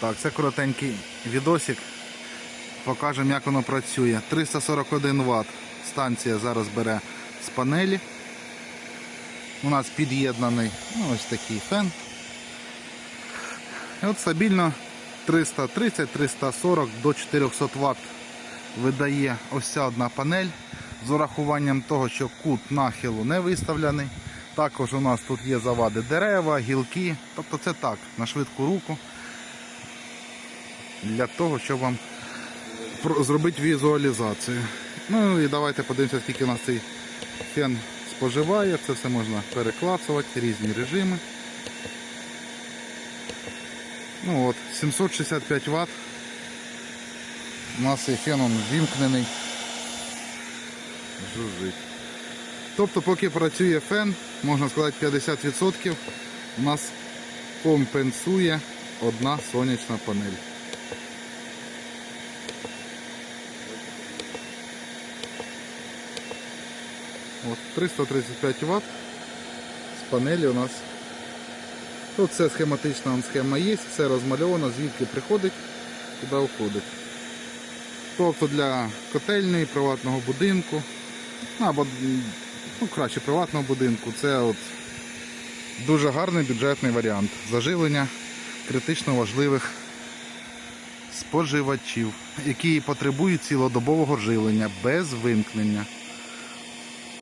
Так, це коротенький відосик. Покажемо, як воно працює. 341 Вт станція зараз бере з панелі. У нас під'єднаний ну, ось такий фен. І от стабільно 330-340 до 400 Вт видає ось ця одна панель з урахуванням того, що кут нахилу не виставлений. Також у нас тут є завади дерева, гілки. Тобто це так, на швидку руку. Для того, щоб вам зробити візуалізацію. Ну і давайте подивимося, скільки у нас цей фен споживає. Це все можна переклацувати, різні режими. Ну от, 765 Вт. У нас цей фен он вімкнений. Жужжить. Тобто, поки працює фен, можна сказати 50% у нас компенсує одна сонячна панель. От 335 Вт з панелі у нас. Тут все схематична схема є, все розмальовано, звідки приходить, куди входить. Тобто для котельної, приватного будинку, ну, або ну, краще приватного будинку, це от дуже гарний бюджетний варіант заживлення критично важливих споживачів, які потребують цілодобового живлення без вимкнення.